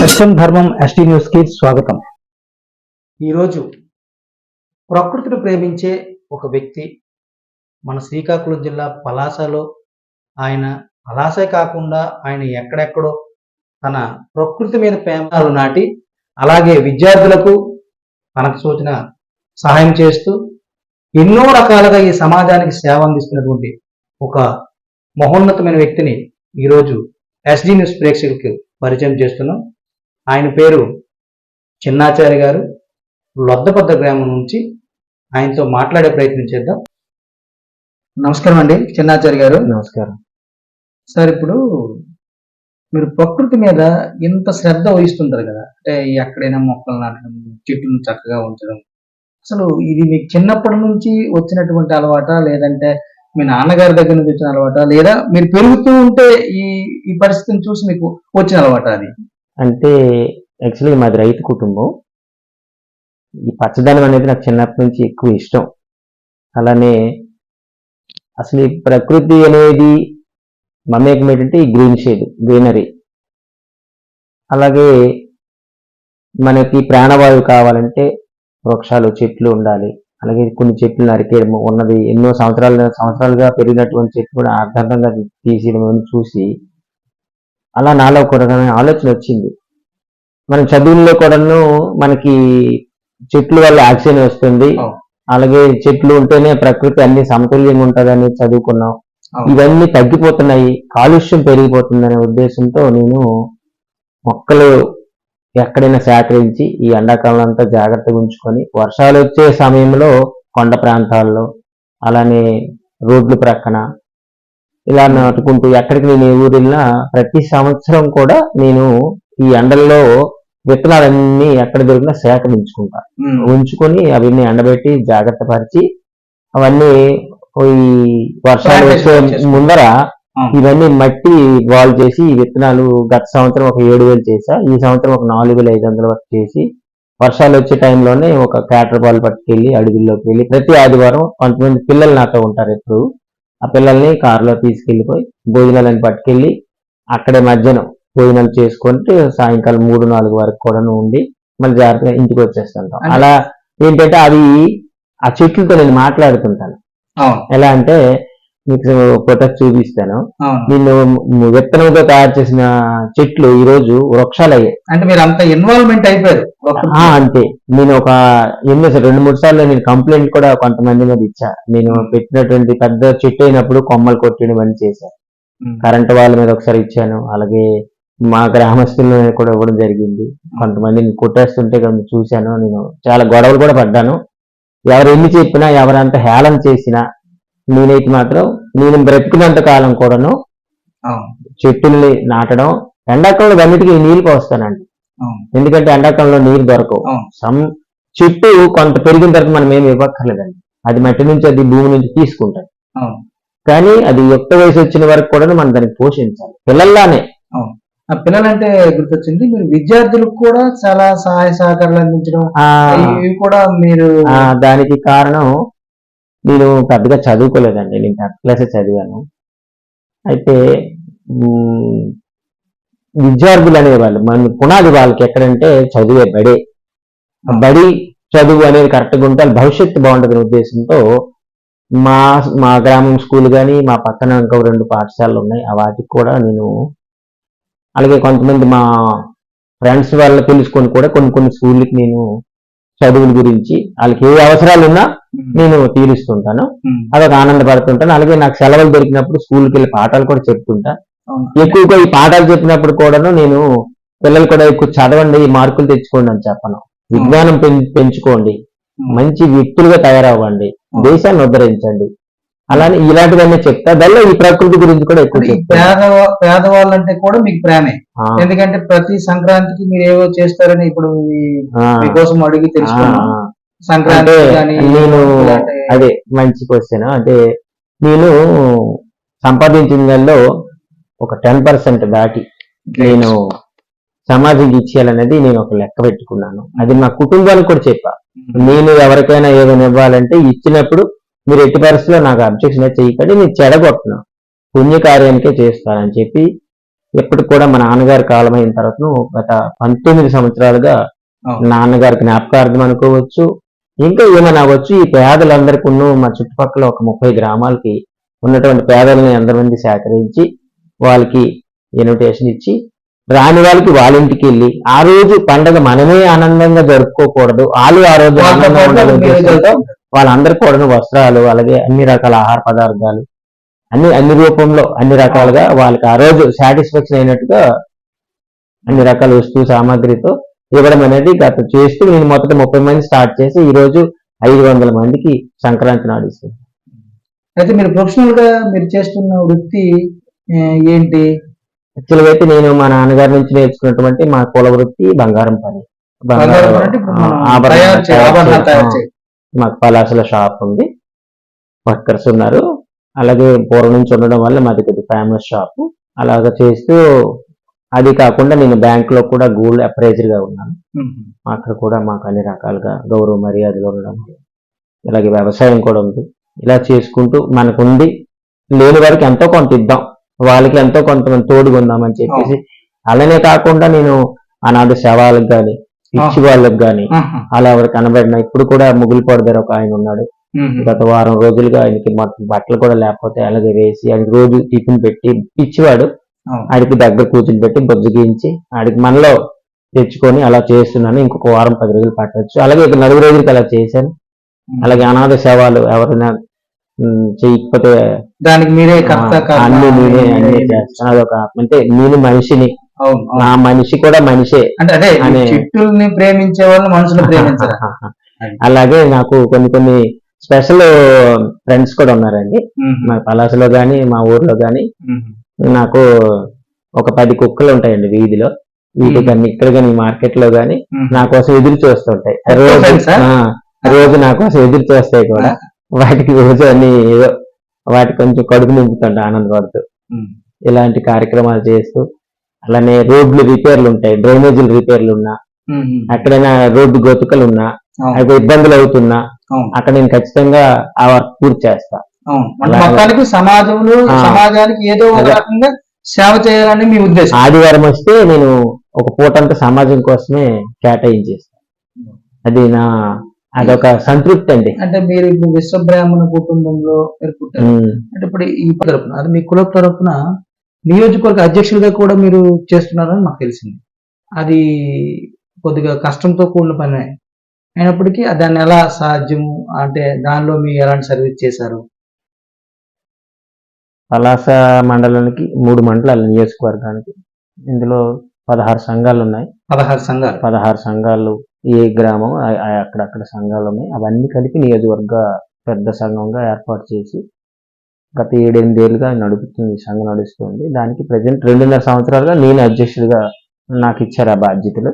సత్యం ధర్మం ఎస్టీ న్యూస్కి స్వాగతం. ఈరోజు ప్రకృతిని ప్రేమించే ఒక వ్యక్తి మన శ్రీకాకుళం జిల్లా పలాసలో. ఆయన పలాసే కాకుండా ఆయన ఎక్కడెక్కడో తన ప్రకృతి మీద ప్రేమలు నాటి అలాగే విద్యార్థులకు తనకు సూచన సహాయం చేస్తూ ఎన్నో రకాలుగా ఈ సమాజానికి సేవ అందిస్తున్నటువంటి ఒక మహోన్నతమైన వ్యక్తిని ఈరోజు ఎస్డి న్యూస్ ప్రేక్షకులకు పరిచయం చేస్తున్నాం. ఆయన పేరు చిన్నాచారి గారు. లొద్దపద్ద గ్రామం నుంచి ఆయనతో మాట్లాడే ప్రయత్నం చేద్దాం. నమస్కారం అండి చిన్నాచారి గారు. నమస్కారం. సార్ ఇప్పుడు మీరు ప్రకృతి మీద ఇంత శ్రద్ధ వహిస్తుంటారు కదా అంటే ఎక్కడైనా మొక్కలు నాటడం చెట్లను చక్కగా ఉంచడం. అసలు ఇది మీకు చిన్నప్పటి నుంచి వచ్చినటువంటి అలవాట లేదంటే మీ నాన్నగారి దగ్గర నుంచి వచ్చిన అలవాట లేదా మీరు పెరుగుతూ ఉంటే ఈ ఈ పరిస్థితిని చూసి మీకు వచ్చిన అలవాట అది? అంటే యాక్చువల్లీ మాది రైతు కుటుంబం. ఈ పచ్చదనం అనేది నాకు చిన్నప్పటి నుంచి ఎక్కువ ఇష్టం. అలానే అసలు ఈ ప్రకృతి అనేది మమేకం ఏంటంటే ఈ గ్రీన్ షేడ్ గ్రీనరీ అలాగే మనకి ప్రాణవాయువు కావాలంటే వృక్షాలు చెట్లు ఉండాలి. అలాగే కొన్ని చెట్లు నరికేయడం ఉన్నది. ఎన్నో సంవత్సరాలు సంవత్సరాలుగా పెరిగినటువంటి చెట్లు కూడా అర్థంగా తీసేయడం చూసి అలా నాలో కూడా ఆలోచన వచ్చింది మన చదువుల్లో కూడాను మనకి చెట్ల వల్ల ఆక్సిజన్ వస్తుంది. అలాగే చెట్లు ఉంటేనే ప్రకృతి అన్ని సమతుల్యంగా ఉంటుందని చదువుకున్నాం. ఇవన్నీ తగ్గిపోతున్నాయి కాలుష్యం పెరిగిపోతుందనే ఉద్దేశంతో నేను మొక్కలు ఎక్కడైనా సేకరించి ఈ ఎండాకాలం అంతా జాగ్రత్తగా ఉంచుకొని వర్షాలు వచ్చే సమయంలో కొండ ప్రాంతాల్లో అలానే రోడ్లు ప్రక్కన ఇలా నాటుకుంటూ ఎక్కడికి నేను ఏ ఊరు వెళ్ళినా ప్రతి సంవత్సరం కూడా నేను ఈ ఎండల్లో విత్తనాలన్నీ ఎక్కడ దొరికినా సేకరించుకుంటా ఉంచుకొని అవన్నీ ఎండబెట్టి జాగ్రత్త పరిచి అవన్నీ ఈ వర్షాలు వచ్చే ముందర ఇవన్నీ మట్టి బాల్ చేసి ఈ విత్తనాలు గత సంవత్సరం ఒక ఏడు వేలు చేసా ఈ సంవత్సరం ఒక నాలుగు వేల ఐదు వందల వరకు చేసి వర్షాలు వచ్చే టైంలోనే ఒక క్యాటర్ బాల్ పట్టుకెళ్ళి అడవిలోకి వెళ్ళి ప్రతి ఆదివారం కొంతమంది పిల్లలు నాతో ఉంటారు ఎప్పుడు. ఆ పిల్లల్ని కారులో తీసుకెళ్ళిపోయి భోజనాలను పట్టుకెళ్ళి అక్కడే మధ్యాహ్నం భోజనాలు చేసుకుంటే సాయంకాలం మూడు నాలుగు వరకు కూడా ఉండి మళ్ళీ జాగ్రత్తగా ఇంటికి వచ్చేస్తుంటాం. అలా ఏంటంటే అవి ఆ చెట్లతో నేను మాట్లాడుతుంటాను. ఎలా అంటే మీకు ఫొటోస్ చూపిస్తాను. నిన్ను విత్తనంతో తయారు చేసిన చెట్లు ఈ రోజు వృక్షాలు అయ్యాయి అంటే మీరు అంత ఇన్వాల్వ్మెంట్ అయిపోయారు. అంతే. నేను ఒక ఎన్నో సార్లు, రెండు మూడు సార్లు నేను కంప్లైంట్ కూడా కొంతమంది మీద ఇచ్చా. నేను పెట్టినటువంటి పెద్ద చెట్టు అయినప్పుడు కొమ్మలు కొట్టడం అని చేశాను. కరెంట్ వాళ్ళ మీద ఒకసారి ఇచ్చాను. అలాగే మా గ్రామస్తుల కూడా ఇవ్వడం జరిగింది. కొంతమందిని కొట్టేస్తుంటే చూశాను. నేను చాలా గొడవలు కూడా పడ్డాను. ఎవరు ఎన్ని చెప్పినా ఎవరంత హేళన చేసినా నేనైతే మాత్రం నేను బ్రతికినంత కాలం కూడాను చెట్టుల్ని నాటడం ఎండాకాలంలో అన్నిటికీ నీళ్ళు పోస్తానండి. ఎందుకంటే ఎండాకాలంలో నీరు దొరకవు. సమ్ చెట్టు కొంత పెరిగిన తర్వాత మనం ఏమి ఇవ్వక్కర్లేదండి. అది మట్టి నుంచి అది భూమి నుంచి తీసుకుంటాం. కానీ అది యుక్త వయసు వచ్చిన వరకు కూడా మనం దాన్ని పోషించాలి. పిల్లల్లానే. ఆ పిల్లలంటే గుర్తొచ్చింది మీరు విద్యార్థులకు కూడా చాలా సహాయ సహకారాలు అందించడం ఇవి కూడా మీరు దానికి కారణం నేను పెద్దగా చదువుకోలేదండి. నేను టెన్త్ క్లాసే చదివాను. అయితే విద్యార్థులు అనేవాళ్ళు మన పునాది వాళ్ళకి ఎక్కడంటే చదివే బడి. ఆ బడి చదువు అనేది కరెక్ట్గా ఉంటే భవిష్యత్తు బాగుంటుందనే ఉద్దేశంతో మా మా గ్రామం స్కూల్ కానీ మా పక్కన ఇంకో రెండు పాఠశాలలు ఉన్నాయి. ఆ వాటికి కూడా నేను అలాగే కొంతమంది మా ఫ్రెండ్స్ వాళ్ళని తెలుసుకొని కూడా కొన్ని కొన్ని స్కూళ్ళకి నేను చదువుల గురించి వాళ్ళకి ఏ అవసరాలు ఉన్నా నేను తీరుస్తుంటాను. అదొక ఆనందపడుతుంటాను. అలాగే నాకు సెలవులు దొరికినప్పుడు స్కూల్కి వెళ్ళి పాఠాలు కూడా చెప్తుంటా. ఎక్కువగా ఈ పాఠాలు చెప్పినప్పుడు కూడాను నేను పిల్లలు కూడా ఎక్కువ చదవండి ఈ మార్కులు తెచ్చుకోండి అని చెప్పను. విజ్ఞానం పెంచుకోండి. మంచి వ్యక్తులుగా తయారవ్వండి. దేశాన్ని ఉద్ధరించండి. అలానే ఇలాంటివన్నీ చెప్తా. దానిలో ఈ ప్రకృతి గురించి కూడా ఎక్కువ పేద పేదవాళ్ళంటే కూడా మీకు ప్రేమే. ఎందుకంటే ప్రతి సంక్రాంతికి మీరు ఏవో చేస్తారని ఇప్పుడు మీకోసం అడిగి ఆ, తెలుసుకున్నాం. ఆ. సంక్రాంతి నేను అదే మంచి క్వశ్చన్ అంటే నేను సంపాదించిన దానిలో ఒక టెన్ పర్సెంట్ దాటి నేను సమాజంకి ఇచ్చేయాలనేది నేను ఒక లెక్క పెట్టుకున్నాను. అది నా కుటుంబానికి కూడా చెప్పా. నేను ఎవరికైనా ఏదైనా ఇవ్వాలంటే ఇచ్చినప్పుడు మీరు ఎట్టి పరిస్థితిలో నాకు అబ్జెక్షన్ చేయకండి నేను చెడగొట్టను పుణ్యకార్యానికే చేస్తానని చెప్పి ఎప్పటికి కూడా మా నాన్నగారి కాలం అయిన తర్వాత గత పంతొమ్మిది సంవత్సరాలుగా అవును. నాన్నగారికి జ్ఞాపకార్థం అనుకోవచ్చు ఇంకా ఏమైనా అవ్వచ్చు ఈ పేదలందరికీ మా చుట్టుపక్కల ఒక ముప్పై గ్రామాలకి ఉన్నటువంటి పేదలని అందరి మంది సేకరించి వాళ్ళకి ఇన్విటేషన్ ఇచ్చి రాని వాళ్ళకి వాళ్ళ ఇంటికి వెళ్ళి ఆ రోజు పండగ మనమే ఆనందంగా జరుపుకోకూడదు. వాళ్ళు ఆ రోజు. వాళ్ళందరికీ కూడా వస్త్రాలు అలాగే అన్ని రకాల ఆహార పదార్థాలు అన్ని అన్ని రూపంలో అన్ని రకాలుగా వాళ్ళకి ఆ రోజు సాటిస్ఫాక్షన్ అయినట్టుగా అన్ని రకాల వస్తువు సామాగ్రితో ఇవ్వడం అనేది గత చేస్తూ నేను మొదట ముప్పై మంది స్టార్ట్ చేసి ఈ రోజు ఐదు వందల మందికి సంక్రాంతి నాడు ఇస్తాను అయితే మీరు ప్రొఫెషనల్గా మీరు చేస్తున్న వృత్తి ఏంటి? యాక్చువల్గా అయితే నేను మా నాన్నగారి నుంచి నేర్చుకున్నటువంటి మా కుల వృత్తి బంగారం పని. మాకు పలాసల షాప్ ఉంది. వర్కర్స్ ఉన్నారు. అలాగే పూర్వం నుంచి ఉండడం వల్ల మాది కొద్ది ఫేమస్ షాప్. అలాగ చేస్తూ అది కాకుండా నేను బ్యాంక్లో కూడా గోల్డ్ అప్రైజర్గా ఉన్నాను. అక్కడ కూడా మాకు అన్ని రకాలుగా గౌరవ మర్యాదలు ఉండడం అలాగే వ్యవసాయం కూడా ఉంది. ఇలా చేసుకుంటూ మనకు ఉంది లేని వారికి ఎంతో కొంత ఇద్దాం. వాళ్ళకి ఎంతో కొంత మనం తోడుగా ఉందామని చెప్పేసి అలానే కాకుండా నేను అనాథ శవాలకు కానీ పిచ్చి వాళ్ళకి కానీ. అలా ఎవరు కనబడిన ఇప్పుడు కూడా ముగిలిపోడు దగ్గర ఒక ఆయన ఉన్నాడు. గత వారం రోజులుగా ఆయనకి మొత్తం బట్టలు కూడా లేకపోతే అలాగే వేసి ఆయనకి రోజు టిఫిన్ పెట్టి పిచ్చివాడు. ఆడికి దగ్గర కూర్చుని పెట్టి బొజ్జగించి ఆడికి మనలో తెచ్చుకొని అలా చేస్తున్నాను ఇంకొక వారం పది రోజులు పట్టొచ్చు అలాగే ఇక నలుగు రోజులకి అలా చేశాను అలాగే అనాథ సేవలు ఎవరైనా చేయకపోతే దానికి మీరే అన్ని నేనే మీరే- అన్ని చేస్తాను. అదొక అంటే నేను మనిషిని. నా మనిషి కూడా మనిషే అంటే అదే చెట్టుల్ని ప్రేమించే వాళ్ళు మనుషులు ప్రేమించరు? అలాగే నాకు కొన్ని కొన్ని స్పెషల్ ఫ్రెండ్స్ కూడా ఉన్నారండి. మా పలాసలో గాని మా ఊర్లో గాని. నాకు ఒక పది కుక్కలు ఉంటాయండి వీధిలో. వీటికి అన్ని ఇక్కడ కానీ మార్కెట్లో గాని. నా కోసం ఎదురు చూస్తుంటాయి. రోజు రోజు నా కోసం ఎదురు చూస్తాయి కూడా. వాటికి రోజు అన్ని ఏదో వాటి కొంచెం కడుపు నింపుతుంటా ఆనందపడుతూ. ఇలాంటి కార్యక్రమాలు చేస్తూ అలానే రోడ్లు రిపేర్లు ఉంటాయి డ్రైనేజీలు రిపేర్లు ఉన్నా. ఎక్కడైనా రోడ్డు గొతుకలు ఉన్నా. అవి ఇబ్బందులు అవుతున్నా. అక్కడ నేను ఖచ్చితంగా ఆ వర్క్ పూర్తి చేస్తా. మొత్తానికి సమాజంలో. సమాజానికి ఏదో ఒక. రకంగా సేవ చేయాలని మీ ఉద్దేశం ఆదివారం వస్తే నేను ఒక పూటంతా సమాజం కోసమే కేటాయించేస్తాను అది నా అదొక సంతృప్తి అండి. అంటే మీరు ఇప్పుడు విశ్వబ్రాహ్మణ కుటుంబంలో మీరు పుట్టారు. ఉమ్. అంటే ఇప్పుడు ఈ తరపున అది మీ కుల తరపున నియోజకవర్గ అధ్యక్షుడిగా కూడా మీరు చేస్తున్నారని మాకు తెలిసింది. అది కొద్దిగా కష్టంతో కూడిన పని. అయినప్పటికీ దాన్ని ఎలా సాధ్యము? అంటే దానిలో మీరు ఎలాంటి సర్వీస్ చేశారు? పలాస మండలానికి మూడు మండలాలు నియోజకవర్గానికి. ఇందులో పదహారు సంఘాలు ఉన్నాయి. పదహారు సంఘాలు. పదహారు సంఘాలు ఏ గ్రామం అక్కడక్కడ సంఘాలు ఉన్నాయి. అవన్నీ కలిపి నియోజకవర్గ పెద్ద సంఘంగా ఏర్పాటు చేసి గత ఏడెనిమిదేళ్ళుగా నడుపుతుంది ఈ సంఘం నడుస్తుంది. దానికి ప్రజెంట్ రెండున్నర సంవత్సరాలుగా నేను అధ్యక్షుడిగా నాకు ఇచ్చారు ఆ బాధ్యతలు.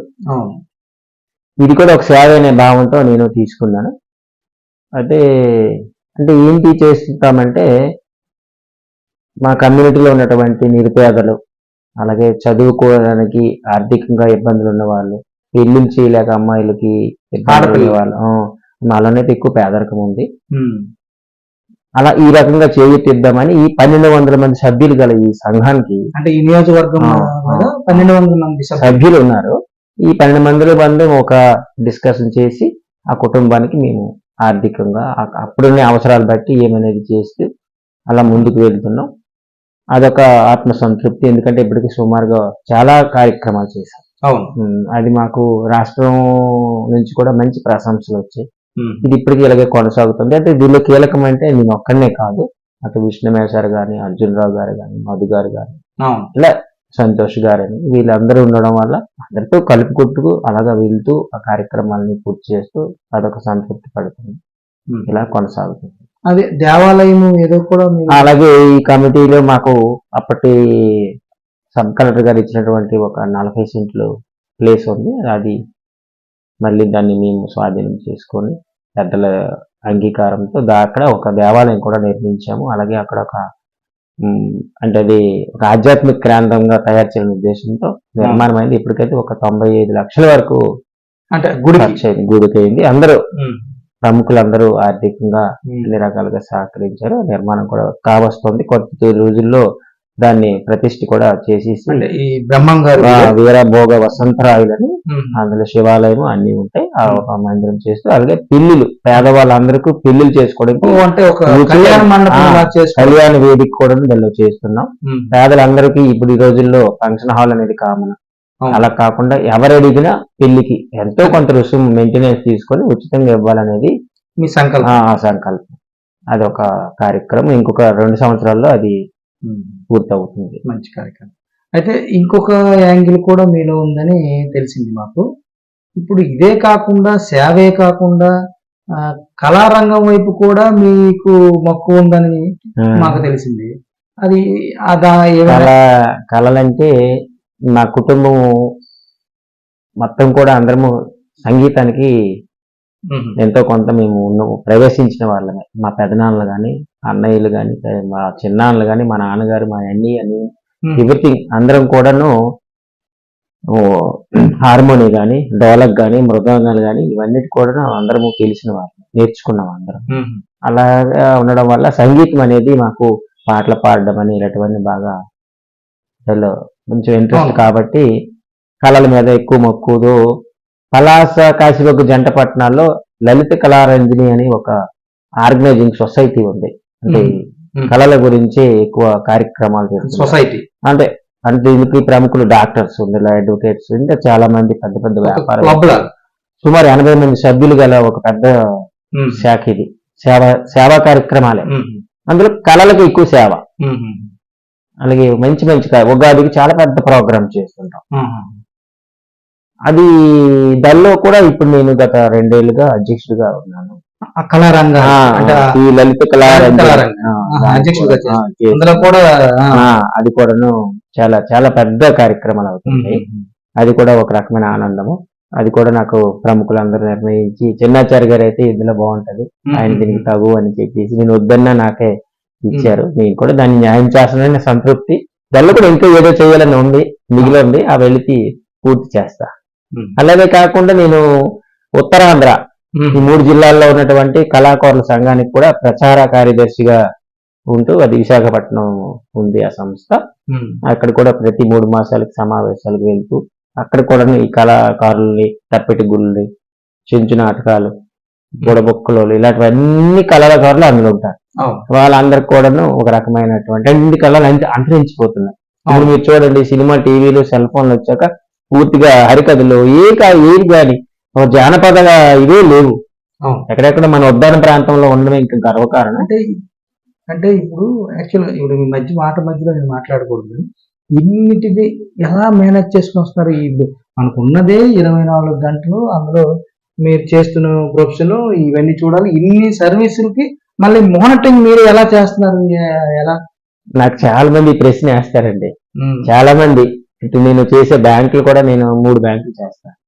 ఇది కూడా ఒక సేవ అనే భావంతో నేను తీసుకున్నాను. అయితే అంటే ఏంటి చేస్తుంటామంటే మా కమ్యూనిటీలో ఉన్నటువంటి నిరుపేదలు అలాగే చదువుకోవడానికి ఆర్థికంగా ఇబ్బందులు ఉన్న పెళ్ళిళ్ళు చేయలేక అమ్మాయిలకి ఇబ్బందులు ఆడపిల్లలు. ఉన్న వాళ్ళు ఆ, మాలోనైతే ఎక్కువ పేదరికం ఉంది. అలా ఈ రకంగా చేయుతిద్దామని ఈ పన్నెండు వందల మంది సభ్యులు గల ఈ సంఘానికి అంటే ఈ నియోజకవర్గం పన్నెండు వందల మంది సభ్యులు. ఉన్నారు ఈ పన్నెండు మందిలో బంధు ఒక డిస్కషన్ చేసి ఆ కుటుంబానికి మేము ఆర్థికంగా అప్పుడున్న అవసరాలు బట్టి ఏమనేది చేస్తూ అలా ముందుకు వెళ్తున్నాం అదొక ఆత్మ సంతృప్తి ఎందుకంటే ఇప్పటికి సుమారుగా చాలా కార్యక్రమాలు చేశాం అవును. అది మాకు రాష్ట్రం నుంచి కూడా మంచి ప్రశంసలు వచ్చాయి. ఇది ఇప్పటికీ ఇలాగే కొనసాగుతుంది. అంటే దీనిలో కీలకం అంటే నేను ఒక్కనే కాదు అటు విష్ణుమేశ్వర్ గాని అర్జున్ రావు గారు కానీ మధు గారు కానీ అవును. ఇలా సంతోష్ గారని వీళ్ళందరూ ఉండడం వల్ల అందరితో కలుపుకుంటూ అలాగా వెళ్తూ ఆ కార్యక్రమాలని పూర్తి చేస్తూ అదొక సంతృప్తి పడుతుంది. ఇలా కొనసాగుతుంది. అదే దేవాలయం ఏదో కూడా అలాగే ఈ కమిటీలో మాకు అప్పటి సబ్ కలెక్టర్ గారు ఇచ్చినటువంటి ఒక నలభై సెంట్లు ప్లేస్ ఉంది. అది మళ్ళీ దాన్ని మేము స్వాధీనం చేసుకొని పెద్దల అంగీకారంతో దా అక్కడ ఒక దేవాలయం కూడా నిర్మించాము. అలాగే అక్కడ ఒక అంటే అది ఒక ఆధ్యాత్మిక కేంద్రంగా తయారు చేయాలనే ఉద్దేశంతో నిర్మాణం అయింది ఇప్పటికైతే ఒక తొంభై ఐదు లక్షల వరకు అంటే ఖర్చు అయింది. గుడికి అయింది అందరూ. ప్రముఖులందరూ ఆర్థికంగా. అన్ని రకాలుగా సహకరించారు. నిర్మాణం కూడా కావస్తుంది. కొద్ది రోజుల్లో దాన్ని ప్రతిష్ఠ కూడా అంటే ఈ బ్రహ్మం గారు వీరభోగ వసంతరాయులని ఉమ్. అందులో శివాలయం అన్ని ఉంటాయి ఆ ఒక మందిరం చేస్తూ అలాగే పెళ్ళిళ్ళు పేదవాళ్ళందరికీ పెళ్ళిళ్ళు చేసుకోవడానికి అంటే ఒక కళ్యాణ వేదిక కూడా దానిలో చేస్తున్నాం. పేదలందరికీ ఇప్పుడు ఈ రోజుల్లో ఫంక్షన్ హాల్ అనేది కామన్. అలా కాకుండా ఎవరు అడిగినా పెళ్ళికి ఎంతో కొంత రుసుము మెయింటెనెన్స్ తీసుకొని ఉచితంగా ఇవ్వాలనేది మీ సంకల్పం సంకల్పం అది ఒక కార్యక్రమం ఇంకొక రెండు సంవత్సరాల్లో అది. పూర్తవుతుంది. మంచి కార్యక్రమం. అయితే ఇంకొక యాంగిల్ కూడా మీలో ఉందని తెలిసింది మాకు. ఇప్పుడు ఇదే కాకుండా సేవే కాకుండా కళారంగం వైపు కూడా మీకు మక్కువ ఉందని మాకు తెలిసింది. అది అదా కళ కళలంటే నా కుటుంబం మొత్తం కూడా అందరము సంగీతానికి. ఎంతో కొంత మేము ప్రవేశించిన వాళ్ళమే. మా పెదనాన్నలు కానీ అన్నయ్యలు కానీ మా చిన్నాన్నలు కానీ మా నాన్నగారు మా అన్ని అని ఉమ్. ఎవ్రీథింగ్ అందరం కూడాను హార్మోని కానీ డోలక్ కానీ మృదంగాలు కానీ ఇవన్నిటి కూడా అందరము తెలిసిన వాళ్ళు నేర్చుకున్నాం అందరం ఉమ్. అలాగా ఉండడం వల్ల సంగీతం అనేది మాకు పాటలు పాడడం అని ఇలాంటివన్నీ బాగా అందులో కొంచెం ఇంట్రెస్ట్. కాబట్టి కళల మీద ఎక్కువ మక్కువతో పలాస కాశీబొగ్గు జంట పట్టణాల్లో లలిత కళారంజని అని ఒక ఆర్గనైజింగ్ సొసైటీ ఉంది అంటే. కళల గురించి ఎక్కువ కార్యక్రమాలు చేస్తున్నారు సొసైటీ అంటే అంటే దీనికి ప్రముఖులు డాక్టర్స్ ఇందులో అడ్వకేట్స్ ఇంకా చాలా మంది పెద్ద పెద్ద వ్యాపారం క్లబ్ లాగా సుమారు ఎనభై మంది సభ్యులు గల ఒక పెద్ద. శాఖ ఇది సేవ సేవా కార్యక్రమాలే. అందులో కళలకు ఎక్కువ సేవ. అలాగే మంచి మంచి ఉగాదికి చాలా పెద్ద ప్రోగ్రామ్ చేస్తుంటాం. అది దానిలో కూడా ఇప్పుడు నేను గత రెండేళ్ళుగా అధ్యక్షుడిగా ఉన్నాను కళారంగ ఈ లలిత. కళారంగ. అందులో కూడా అది కూడాను చాలా చాలా పెద్ద కార్యక్రమాలు. అవుతుంది అది కూడా ఒక రకమైన ఆనందము. అది కూడా నాకు ప్రముఖులందరూ నిర్ణయించి చిన్నాచారి గారు అయితే ఇందులో బాగుంటది. ఆయన దీనికి తగు అని చెప్పేసి నేను వద్దన్నా నాకే ఇచ్చారు. నేను కూడా దాన్ని న్యాయం చేస్తానని సంతృప్తి. దానిలో కూడా ఇంకా ఏదో చేయాలని ఉంది మిగిలి ఉంది. ఆ వెళితి పూర్తి చేస్తా. అలాగే కాకుండా నేను ఉత్తరాంధ్ర. ఈ మూడు జిల్లాల్లో ఉన్నటువంటి కళాకారుల సంఘానికి కూడా ప్రచార కార్యదర్శిగా ఉంటూ అది విశాఖపట్నం ఉంది ఆ సంస్థ. అక్కడ కూడా ప్రతి మూడు మాసాలకు సమావేశాలకు వెళ్తూ అక్కడ కూడా ఈ కళాకారుల్ని తప్పెటి గుళ్ళని చెంచు నాటకాలు బుడబొక్కలు ఇలాంటివన్నీ కళాకారులు అందులో ఉంటారు. వాళ్ళందరికి కూడాను ఒక రకమైనటువంటి అన్ని కళలు అంత అంతరించిపోతున్నాయి ఇప్పుడు అవును. మీరు చూడండి సినిమా టీవీలు సెల్ ఫోన్లు వచ్చాక పూర్తిగా హరికథలు ఏ కా ఏది కానీ ఒక జానపద ఇవే లేవు. ఎక్కడెక్కడ మన ఉద్దాన ప్రాంతంలో ఉండడం ఇంకా గర్వకారణం. అంటే అంటే ఇప్పుడు యాక్చువల్ ఇప్పుడు మీ మధ్య మాట మధ్యలో నేను మాట్లాడకూడదు. ఇన్నిటిది ఎలా మేనేజ్ చేసుకుని వస్తున్నారు ఈ మనకు ఉన్నదే ఇరవై నాలుగు గంటలు అందులో మీరు చేస్తున్న ప్రొఫెషన్ ఇవన్నీ చూడాలి. ఇన్ని సర్వీసులకి మళ్ళీ మానిటరింగ్ మీరు ఎలా చేస్తున్నారు? ఎలా? నాకు చాలా మంది ఈ ప్రశ్న వేస్తారండి. చాలా మంది. ఇటు నేను చేసే బ్యాంకులు కూడా నేను మూడు బ్యాంకులు చేస్తా. ఉహు.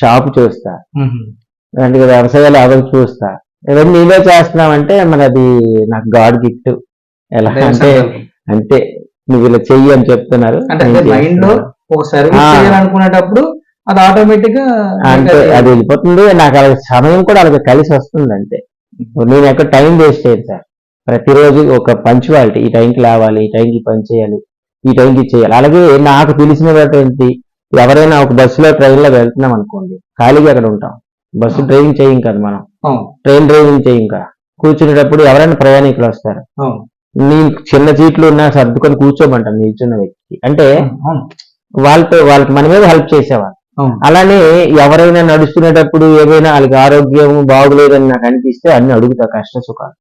షాపు చూస్తా. అంటే వ్యవసాయాలు అవి చూస్తా. ఇవన్నీ నీవే చేస్తున్నావంటే మరి అది నాకు గాడ్ గిఫ్ట్. ఎలా అంటే. అంటే నువ్వు ఇలా చెయ్యి అని చెప్తున్నారు. మైండ్లో. ఒక సర్వీస్. చేయాలనుకునేటప్పుడు అది ఆటోమేటిక్గా అంటే అది వెళ్ళిపోతుంది. నాకు అలాగే సమయం కూడా అలాగే కలిసి వస్తుంది అంతే. నేను ఎక్కడ టైం వేస్ట్ అయ్యింది సార్. ప్రతిరోజు ఒక పంచువాలిటీ. ఈ టైంకి లేవాలి ఈ టైంకి పని చేయాలి ఈ టైంకి చేయాలి. అలాగే నాకు తెలిసినటువంటి ఎవరైనా ఒక బస్సులో ట్రైన్లో వెళ్తున్నాం అనుకోండి ఖాళీగా అక్కడ ఉంటాం? బస్సు డ్రైవింగ్ చేయం కదా మనం. ట్రైన్ డ్రైవింగ్ చేయం కదా. కూర్చునేటప్పుడు ఎవరైనా ప్రయాణికులు వస్తారు. నేను చిన్న సీట్లు ఉన్నా సర్దుకొని కూర్చోమంటాను నిల్చున్న వ్యక్తికి అంటే వాళ్ళతో వాళ్ళకి మన మీద హెల్ప్ చేసేవాళ్ళు. అలానే ఎవరైనా నడుస్తున్నప్పుడు ఏమైనా వాళ్ళకి ఆరోగ్యం బాగులేదని నాకు అనిపిస్తే అన్ని అడుగుతా కష్ట సుఖాలు.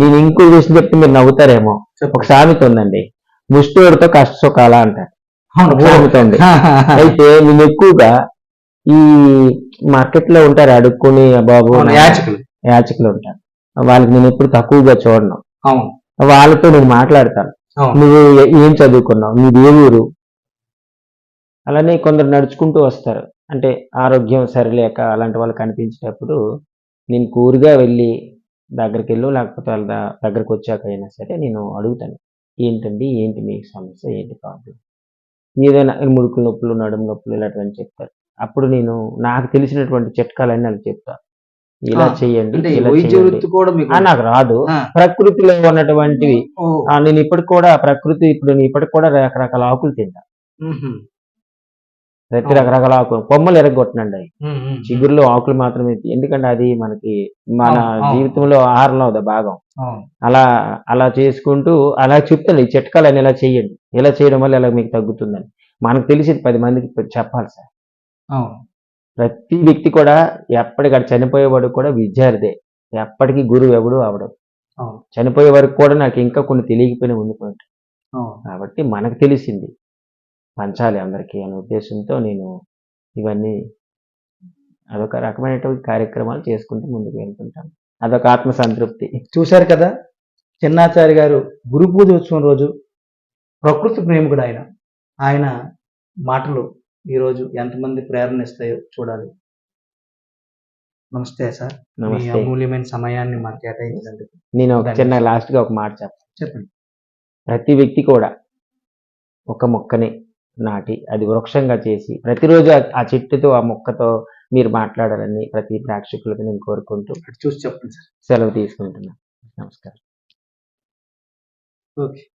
నేను ఇంకో విషయం చెప్తే మీరు నవ్వుతారేమో. ఒక సామెత ఉందండి. ముష్టోడితో కష్ట సుఖాలా అంటారు. ఉంది అయితే నేను ఎక్కువగా ఈ మార్కెట్లో ఉంటారు అడుక్కుని బాబు యాచకులు. యాచకులు ఉంటారు. వాళ్ళకి నేను ఎప్పుడు తక్కువగా చూడను. వాళ్ళతో నేను మాట్లాడతాను. నువ్వు ఏ- చదువుకున్నావు? నీది ఏ ఊరు? అలానే కొందరు నడుచుకుంటూ వస్తారు. అంటే ఆరోగ్యం సరిలేక అలాంటి వాళ్ళు కనిపించేటప్పుడు నేను కూరుగా వెళ్ళి దగ్గరికి వెళ్ళు లేకపోతే వాళ్ళ దగ్గరికి వచ్చాక అయినా సరే నేను అడుగుతాను. ఏంటండి? ఏంటి మీకు సమస్య? ఏంటి ప్రాబ్లం ఏదైనా ముడుకుల నొప్పులు నడుము నొప్పులు ఇలాంటివన్నీ చెప్తారు. అప్పుడు నేను నాకు తెలిసినటువంటి చిట్కాలన్నీ వాళ్ళకి చెప్తా. ఇలా చేయండి నాకు రాదు. ప్రకృతిలో ఉన్నటువంటివి. నేను ఇప్పటికి కూడా ప్రకృతి ఇప్పుడు నేను ఇప్పటికి కూడా రకరకాల ఆకులు తింటా. ప్రతి. రకరకాల ఆకులు కొమ్మలు ఎరగొట్టనండి అవి. చిగురులో ఆకులు మాత్రమే ఎందుకంటే అది మనకి మన. జీవితంలో ఆహారంలో ఒక భాగం. అలా అలా చేసుకుంటూ అలా చెప్తాను ఈ చిట్కాలని ఇలా చేయండి ఇలా చేయడం వల్ల ఇలా మీకు తగ్గుతుందని మనకు తెలిసి పది మందికి చెప్పాలి సార్. ప్రతి వ్యక్తి కూడా ఎప్పటికక్కడ చనిపోయేవాడు కూడా విద్యార్థే ఎప్పటికీ గురువు ఎవడు అవడం. చనిపోయే వరకు కూడా నాకు ఇంకా కొన్ని తెలియకపోయినా ఉండిపోయింది అవును. కాబట్టి మనకు తెలిసింది పంచాలి అందరికీ అనే ఉద్దేశంతో నేను ఇవన్నీ అదొక రకమైనటువంటి కార్యక్రమాలు చేసుకుంటూ ముందుకు వెళ్తుంటాను. అదొక ఆత్మ సంతృప్తి చూశారు కదా చిన్నాచారి గారు గురు పూజ ఉత్సవం రోజు ప్రకృతి ప్రేమికుడు ఆయన. ఆయన మాటలు ఈరోజు ఎంతమంది ప్రేరణ ఇస్తాయో చూడాలి. నమస్తే సార్. మీ అమూల్యమైన సమయాన్ని మాకు కేటాయించినందుకు నేను ఒక చిన్న లాస్ట్గా ఒక మాట చెప్తాను చెప్పండి. ప్రతి వ్యక్తి కూడా ఒక మొక్కని నాటి అది వృక్షంగా చేసి ప్రతిరోజు ఆ- చెట్టుతో ఆ మొక్కతో మీరు మాట్లాడాలని ప్రతి ప్రేక్షకులకు నేను కోరుకుంటూ చూసి చెప్పండి సార్. సెలవు తీసుకుంటున్నాను నమస్కారం. ఓకే.